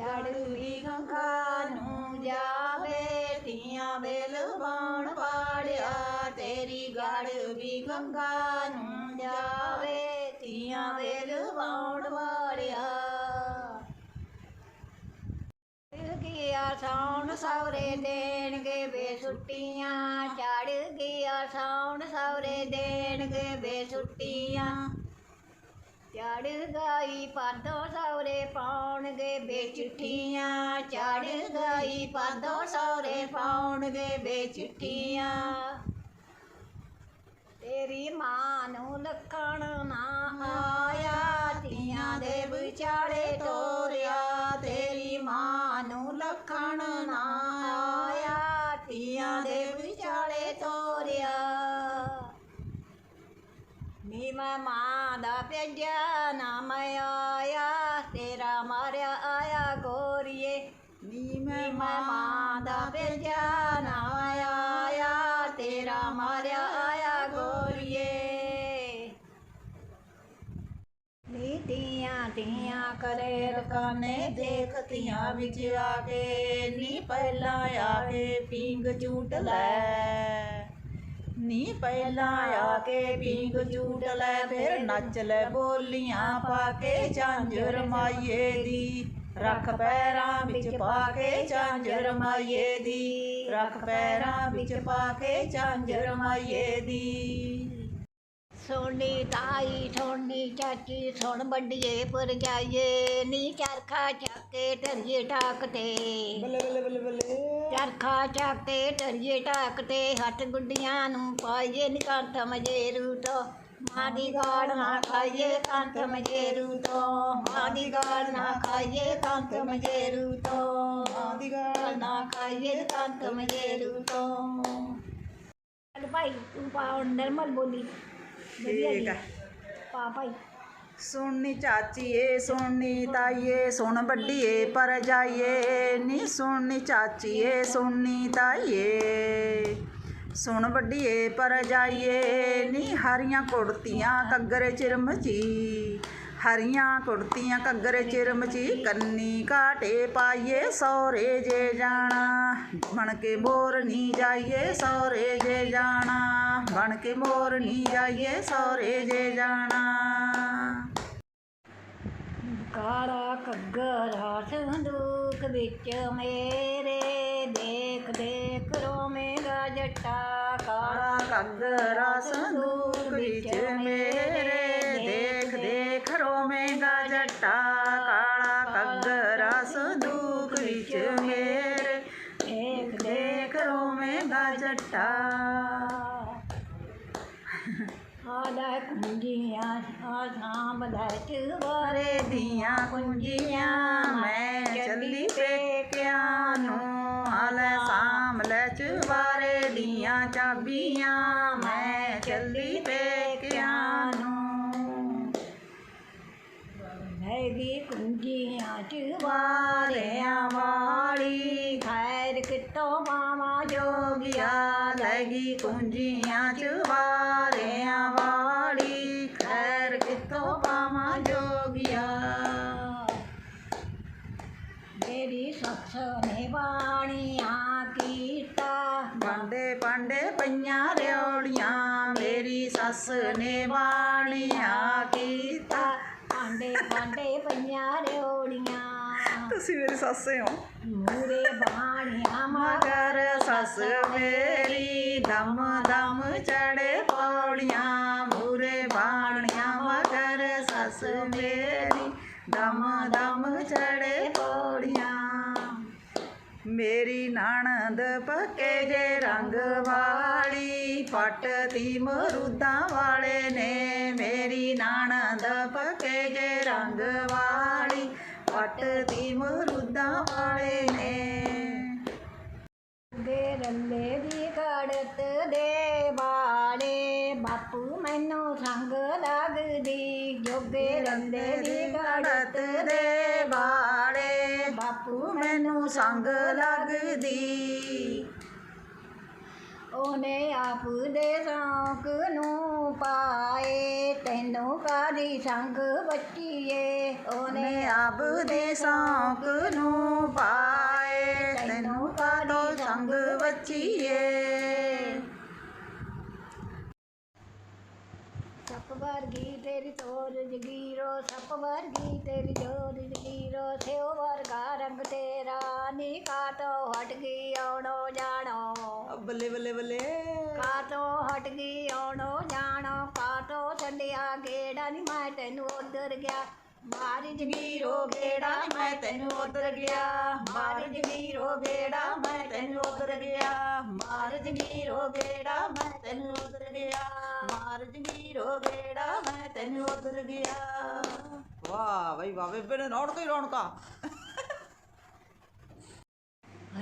ਚੜ੍ਹਦੀ ਗੰਗਾ ਨੂੰ ਜਾਵੇ ਧੀਆਂ ਵੇਲ ਬਾਣ ਵਾੜਿਆ ਤੇਰੀ ਗੜਵੀ ਗੰਗਾ ਨੂੰ ਜਾਵੇ ਧੀਆਂ ਵੇਲ ਬਾਣ ਵਾੜਿਆ ਗਿਆ ਸੌਣ ਸੌਰੇ ਦੇਣਗੇ ਬੇਸ਼ੁੱਟੀਆਂ ਛੁੱਟੀਆਂ, ਚੜ ਗਿਆ ਸੌਣ ਸੌਰੇ ਦੇਣਗੇ ਬੇਸ਼ੁੱਟੀਆਂ ਚੜ ਗਈ ਪਾਦੋਂ ਸੌਰੇ ਪਾਉਣਗੇ ਵੇ ਚਿੱਠੀਆਂ ਚੜ ਗਈ ਪਾਦੋਂ ਸੌਰੇ ਪਾਉਣਗੇ ਬੇਚਿੱਠੀਆਂ ਤੇਰੀ ਮਾਂ ਨੂੰ ਲੱਖਣ ਨਾ ਆਇਆ ਧੀਆਂ ਦੇ ਵਿਚਾਲੇ ਤੋਰਿਆ। ਤੇਰੀ ਮਾਂ ਨੂੰ ਲੱਖਣ ਨਾ ਆਇਆ, ਤੀਆਂ ਦੇ ਵਿਚਾਲੇ ਤੋਰਿਆ। ਨੀ ਮੈਂ ਮਾਂ ਦਾ ਭੇਜਿਆ ਨਾ ਆਇਆ ਤੇਰਾ ਮਾਰਿਆ ਆਇਆ ਗੋਰੀਏ ਨੀ ਮੈਂ ਮਾਂ ਦਾ ਭੇਜਿਆ ਨਾ ਆਇਆ ਤੇਰਾ ਮਾਰਿਆ ਆਇਆ ਗੋਰੀਏ ਨੀ ਤੀਆਂ ਤੀਆਂ ਕਰੇ ਰਕਾਨੇ ਦੇਖਤੀਆਂ ਵਿੱਚ ਆ ਕੇ ਨੀ ਪਹਿਲਾਂ ਆ ਕੇ ਪਿੰਗ ਝੂਟ ਲੈ ਨੀ ਪਹਿਲਾਂ ਆ ਕੇ ਪੀਂਗ ਝੂਟ ਲੈ, ਫਿਰ ਨੱਚ ਲੈ ਬੋਲੀਆਂ ਪਾ ਕੇ ਝਾਂਜਰ ਮਾਈਏ ਦੀ। ਰੱਖ ਪੈਰਾਂ ਵਿੱਚ ਪਾ ਕੇ ਝਾਂਜਰ ਮਾਈਏ ਦੀ। ਰੱਖ ਪੈਰਾਂ ਵਿੱਚ ਪਾ ਕੇ ਝਾਂਜਰ ਮਾਈਏ ਦੀ। ਸੋਨੀ ਤਾਈ ਸੋਨੀ ਚਾਚੀ ਸੁਣ ਵੱਡੀਏ ਪਰ ਜਾਈਏ ਨੀ ਚਰਖਾ ਚੱਕੇ ਢਰੀਏ ਟਾਕਤੇ ਬੱਲੇ ਬੱਲੇ ਬੱਲੇ ਬੱਲੇ। ਚਰਖਾ ਚੱਕੇ ਢਰੀਏ ਟਾਕਤੇ ਹੱਥ ਗੁੱਡੀਆਂ ਨੂੰ ਪਾਈਏ ਨੀ ਕੰਠ ਮਜੇਰੂ ਤੋਂ। ਮਾਂ ਦੀ ਗਾੜ ਨਾ ਖਾਈਏ ਕੰਠ ਮਜੇਰੂ ਤੋਂ। ਮਾਂ ਦੀ ਗਾੜ ਨਾ ਖਾਈਏ ਕੰਠ ਮਜੇਰੂ ਤੋਂ। ਮਾਂ ਦੀ ਗਾੜ ਨਾ ਖਾਈਏ ਕੰਠ ਮਜੇਰੂ ਤੋਂ। ਭਾਈ ਤੂੰ ਪਾ ਨਿਰਮਲ ਬੋਲੀ। ਠੀਕ ਆ। ਪਾ ਭਾਈ। ਸੁਣਨੀ ਚਾਚੀਏ ਸੁਣਨੀ ਤਾਈਏ ਸੁਣ ਵੱਡੀਏ ਪਰ ਜਾਈਏ। ਨੀ ਸੁਣਨੀ ਚਾਚੀਏ ਸੁਣਨੀ ਤਾਈਏ ਸੁਣ ਵੱਡੀਏ ਪਰ ਜਾਈਏ। ਨੀ ਹਰੀਆਂ ਕੁੜਤੀਆਂ ਕੱਗਰ ਚਿਰਮਚੀ ਹਰੀਆਂ ਕੁੜਤੀਆਂ ਕੱਗਰ ਚਿਰਮਚੀ ਕੰਨੀ ਕਾਟੇ ਪਾਈਏ ਸੌਰੇ ਜੇ ਜਾਣਾ ਬਣ ਕੇ ਮੋਰ ਨੀ ਜਾਈਏ ਸੌਰੇ ਜੇ ਜਾਣਾ ਬਣ ਕੇ ਮੋਰ ਨੀ ਜਾਈਏ ਸੌਰੇ ਜੇ ਜਾਣਾ ਕਾਲਾ ਘੱਗਰਾ ਸੰਦੂਕ ਵਿੱਚ ਮੇਰੇ ਦੇਖ ਦੇਖ ਰੋਵੇਂਗਾ ਜੱਟਾ ਕਾਲਾ ਕਾਲਾ ਘੱਗਰਾ ਸੰਦੂਕ ਵਿੱਚ ਮੇਰੇ ਜੱਟਾ ਆਦਾ ਕੁੰਜੀਆਂ ਆ ਸ਼ਾਮ ਲੈ ਚਵਾਰੇ ਦੀਆਂ ਕੁੰਜੀਆਂ। ਮੈਂ ਚੱਲੀ ਪੇਕਿਆਂ ਨੂੰ ਹਾਲੇ ਸਾਮ ਲੈ ਚਵਾਰੇ ਦੀਆਂ ਚਾਬੀਆਂ। ਮੈਂ ਚੱਲੀ ਪੇਕਿਆਂ ਨੂੰ। ਹੈਗੀ ਕੁੰਜੀਆਂ ਚਵਾਰਿਆਂ ਵਾਰਿਆਂ ਵਾਲੀ ਕਿੱਤੋਂ ਪਾਵਾਂ ਜੋਗਿਆ ਲੈਗੀ ਕੁੰਜੀਆਂ ਚਵਾਰਿਆਂ ਵਾਲੀ। ਖੈਰ ਕਿਤੋਂ ਪਾਵਾਂ ਜੋਗਿਆ? ਮੇਰੀ ਸੱਸ ਨੇ ਬਾਣੀਆਂ ਕੀਤਾ। ਬਾਂਡੇ ਪਾਂਡੇ ਪਈਆਂ ਰਿਓੜੀਆਂ ਮੇਰੀ ਸੱਸ ਨੇ ਬਾਣੀਆਂ ਕੀਤਾ। ਆਂਡੇ ਪਾਂਡੇ ਪਈਆਂ ਰਿਓੜੀਆਂ ਤੁਸੀਂ ਮੇਰੀ ਸੱਸ ਹੋ ਮੂਰੇ ਬਾਣੀਆਂ ਮਗਰ ਸੱਸ ਮੇਰੀ ਦਮ ਦਮ ਚੜੇ ਪੌੜੀਆਂ। ਮੂਰੇ ਬਾਣੀਆਂ ਮਗਰ ਸੱਸ ਮੇਰੀ ਦਮ ਦਮ ਚੜੇ ਪੌੜੀਆਂ। ਮੇਰੀ ਨਣਦ ਪੱਕੇ ਜੇ ਰੰਗ ਵਾਲੀ ਪੱਟਦੀ ਮਰੂਦਾਂ ਵਾਲੇ ਨੇ। ਮੇਰੀ ਨਣਦ ਪੱਕੇ ਜੇ ਰੰਗ ਵਾਲੀ ਪੱਟਦੀ ਮਰੂਦਾਂ ਵਾਲੇ ਨੇ। ਦੇ ਰੱਲੇ ਦੀ ਕੜਤ ਦੇ ਬਾੜੇ ਬਾਪੂ ਮੈਨੂੰ ਸੰਗ ਲੱਗਦੀ। ਜੋਗੇ ਰੱਲੇ ਦੀ ਕੜਤ ਦੇ ਬਾੜੇ ਬਾਪੂ ਮੈਨੂੰ ਸੰਗ ਲੱਗਦੀ। ਉਹਨੇ ਆਪ ਦੇ ਸ਼ੌਕ ਨੂੰ ਪਾਏ ਤੈਨੂੰ ਕਾਦੀ ਸੰਗ ਬੱਚੀਏ ਉਹਨੇ ਆਪ ਦੇ ਸੌਂਕ ਨੂੰ ਪਾਏ। ਤੈਨੂੰ ਕਾਦੋਂ ਸੰਗ ਵਚੀਏ ਸੱਪ ਵਰਗੀ ਤੇਰੀ ਤੋਰ ਜਗੀਰੋ ਸੱਪ ਵਰਗੀ ਤੇਰੀ ਜੋਰ ਜਗੀਰੋ ਸਿਓ ਵਰਗਾ ਰੰਗ ਤੇਰਾ ਨੀ ਕਾਤੋਂ ਹਟ ਗਈ ਆਉਣੋ ਜਾਣੋ। ਬੱਲੇ ਬੱਲੇ ਬੱਲੇ। ਕਾਤੋਂ ਹਟ ਗਈ ਆਉਣੋ ਜਾਣੋ ਕਾਤੋਂ ਛੱਡਿਆ ਗੇੜਾ ਨੀ ਮੈਂ ਉਧਰ ਗਿਆ। ਮਾਰ ਜਗੀਰੋ ਗੇੜਾ ਮੈਂ ਤੈਨੂੰ ਉਧਰ ਗਿਆ। ਮਾਰ ਜਗੀਰੋ ਗੇੜਾ ਮੈਂ ਤੈਨੂੰ ਉਧਰ ਗਿਆ। ਮਾਰ ਜਗੀਰੋ ਗੇੜਾ ਮੈਂ ਤੈਨੂੰ ਉਧਰ ਗਿਆ। ਮਾਰ ਜਗੀਰੋ ਗੇੜਾ ਮੈਂ ਤੈਨੂੰ ਉਧਰ ਗਿਆ। ਵਾਹ ਬਈ ਵਾਹ ਬੇਬੇ ਨੇ ਰੌਣਕਾਂ ਹੀ ਰੌਣਕਾਂ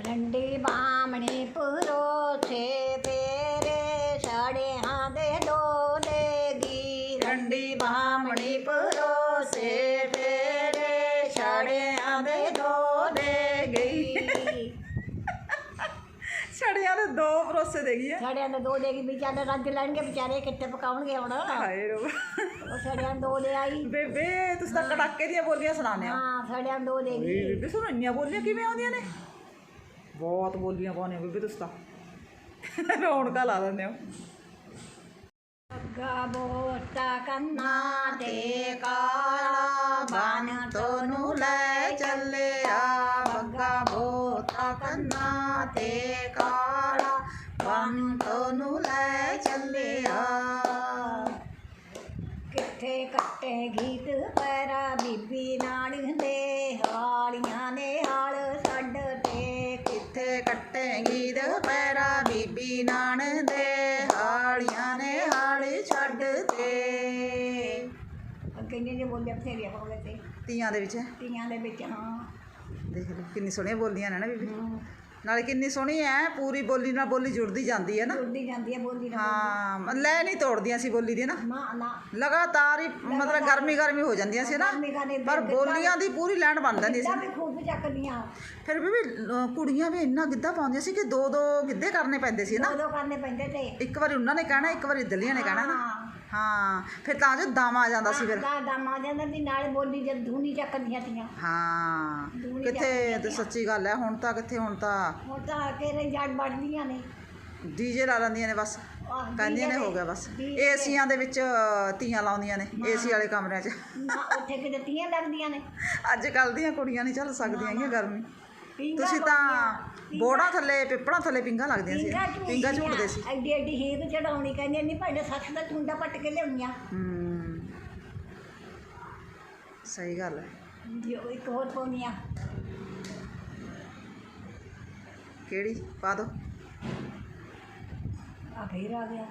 ਰੰਡੀ ਬਾਮਣੀ ਪਰੋਸੇ ਤੇਰੇ ਦੇ ਦੋ ਦੇ ਗਈ ਹੈ? ਸਾੜਿਆਂ ਦੇ ਦੋ ਦੇਗੀ ਵਿਚਾਰੇ ਰੱਜ ਲੈਣਗੇ ਵਿਚਾਰੇ ਕਿੱਥੇ ਪਕਾਉਣਗੇ ਹੁਣ। ਹਾਏ ਰੋ। ਉਹ ਸਾੜਿਆਂ ਦੇ ਦੋ ਦੇ ਆਈ। ਬੇਬੇ ਤੁਸੀਂ ਤਾਂ ਕੜਾਕੇ ਦੀਆਂ ਬੋਲੀਆਂ ਸੁਣਾਉਂਦੇ ਹੋ। ਹਾਂ ਸਾੜਿਆਂ ਦੇ ਦੋ ਦੇਗੀ ਬੇਬੇ ਸੁਣੋ ਇੰਨੀਆਂ ਬੋਲੀਆਂ ਕਿਵੇਂ ਆਉਂਦੀਆਂ ਨੇ? ਬਹੁਤ ਬੋਲੀਆਂ ਪਾਉਂਦੇ ਹੋ ਬੇਬੇ ਤੁਸੀਂ ਤਾਂ। ਰੌਣਕਾਂ ਲਾ ਦਿੰਦੇ ਹੋ। ਗਾ ਬੋਤਾ ਕੰਨਾ ਤੇ ਕਾਲਾ ਬਨ ਤੋਨੂੰ ਲੈ ਚੱਲਿਆ। ਬੱਗਾ ਬੋਤਾ ਕੰਨਾ ਤੇ ਕਾਲਾ ਲੈ ਚੱਲਿਆ। ਕਿੱਥੇ ਕੱਟੇ ਗੀਤ ਪੈਰਾ ਬੀਬੀ ਨਾਲ ਦੇ ਹਾਲੀਆਂ ਨੇ ਹਾਲ ਛੱਡ ਤੇ। ਕਿੱਥੇ ਕੱਟੇਗੀ ਦੁਪਹਿਰਾ ਬੀਬੀ ਨਾਨ ਦੇ ਹਾਲੀਆਂ ਨੇ ਹਾਲੀ ਛੱਡ ਤੇ। ਅੱਗੇ ਨੇ ਬੋਲਿਆ ਬਥੇਰੀਆਂ ਤੇ। ਤੀਆਂ ਦੇ ਵਿੱਚ? ਤੀਆਂ ਦੇ ਵਿੱਚ ਹਾਂ। ਦੇਖ ਲਓ ਕਿੰਨੀ ਸੋਹਣੀਆਂ ਬੋਲੀਆਂ ਨੇ ਨਾ ਬੀਬੀ। ਨਾਲੇ ਕਿੰਨੀ ਸੋਹਣੀ ਐ ਪੂਰੀ ਬੋਲੀ ਨਾਲ ਬੋਲੀ ਜੁੜਦੀ ਜਾਂਦੀ ਹੈ ਨਾ। ਜੁੜਦੀ ਜਾਂਦੀ ਹੈ ਬੋਲੀ ਨਾਲ ਹਾਂ ਲੈ ਨਹੀਂ ਤੋੜਦੀਆਂ ਸੀ ਬੋਲੀ ਦੀ ਨਾ। ਨਾ ਨਾ। ਲਗਾਤਾਰ ਹੀ ਮਤਲਬ ਗਰਮੀ ਗਰਮੀ ਹੋ ਜਾਂਦੀਆਂ ਸੀ ਨਾ। ਗਰਮੀ ਗਰਮੀ ਪਰ ਬੋਲੀਆਂ ਦੀ ਪੂਰੀ ਲੈਣ ਬਣ ਜਾਂਦੀ ਸੀ। ਤਾਂ ਵੀ ਖੂਬ ਚੱਕਦੀਆਂ। ਫਿਰ ਵੀ ਕੁੜੀਆਂ ਵੀ ਇੰਨਾ ਗਿੱਧਾ ਪਾਉਂਦੀਆਂ ਸੀ ਕਿ ਦੋ ਦੋ ਗਿੱਧੇ ਕਰਨੇ ਪੈਂਦੇ ਸੀ ਨਾ। ਦੋ ਦੋ ਕਰਨੇ ਪੈਂਦੇ ਤੇ। ਇੱਕ ਵਾਰੀ ਉਹਨਾਂ ਨੇ ਕਹਿਣਾ ਇੱਕ ਵਾਰੀ ਦਲੀਆਂ ਨੇ ਕਹਿਣਾ ਨਾ। ਹਾਂ ਹਾਂ ਫਿਰ ਤਾਂ ਜੋ ਦਮ ਆ ਜਾਂਦਾ ਸੀ ਫਿਰ। ਦਾ ਦਾ ਮਾਂ ਜਾਂਦਾ ਵੀ ਨਾਲ ਬੋਲੀ ਜਦ ਧੂਣੀ ਚੱਕਦੀਆਂ ਤੀਆਂ ਹਾਂ ਦੂਣੀ ਕਿੱਥੇ ਤੇ ਸੱਚੀ ਗੱਲ ਹੈ ਹੁਣ ਤਾਂ ਕਿੱਥੇ ਹੁਣ ਤਾਂ ਹੁਣ ਤਾਂ ਆ ਕੇ ਰੇ ਜੜ ਵੱਢਦੀਆਂ ਨੇ। ਡੀਜੇ ਲਾ ਲੈਂਦੀਆਂ ਨੇ ਬਸ ਆਹ, ਕਹਿੰਦੀਆਂ ਨੇ ਹੋ ਗਿਆ ਬਸ। DJ ਏਸੀਆਂ ਦੇ ਵਿੱਚ ਤੀਆਂ ਲਾਉਂਦੀਆਂ ਨੇ ਏਸੀ ਵਾਲੇ ਕਮਰਿਆਂ 'ਚ। ਨਾ ਉੱਥੇ ਕਿਤੇ ਤੀਆਂ ਲੱਗਦੀਆਂ ਨੇ। ਅੱਜ ਕੱਲ ਦੀਆਂ ਕੁੜੀਆਂ ਨਹੀਂ ਚੱਲ ਸਕਦੀਆਂ ਹੈਗੀਆਂ ਗਰਮੀ। ਤੁਸੀਂ ਤਾਂ ਬੋੜਾਂ ਥੱਲੇ ਪਿੱਪੜਾਂ ਥੱਲੇ ਪਿੰਗਾ ਲੱਗਦੀਆਂ ਸੀ। ਪਿੰਗਾ ਝੂਟਦੇ ਸੀ। ਐਡੀ ਐਡੀ ਹੀਕ ਚੜਾਉਣੀ ਕਹਿੰਦੇ ਨਹੀਂ ਭਾਂਡੇ ਸੱਸ ਦਾ ਚੁੰਡਾ ਪੱਟ ਕੇ ਲਿਆਉਣੀਆਂ। ਹੂੰ। ਸਹੀ ਗੱਲ ਹੈ। ਜੋ ਇੱਕ ਹੋਰ ਪਾਉਣੀਆਂ। ਕਿਹੜੀ? ਪਾ ਦੋ। ਆ ਫੇਰ ਆ ਗਿਆ।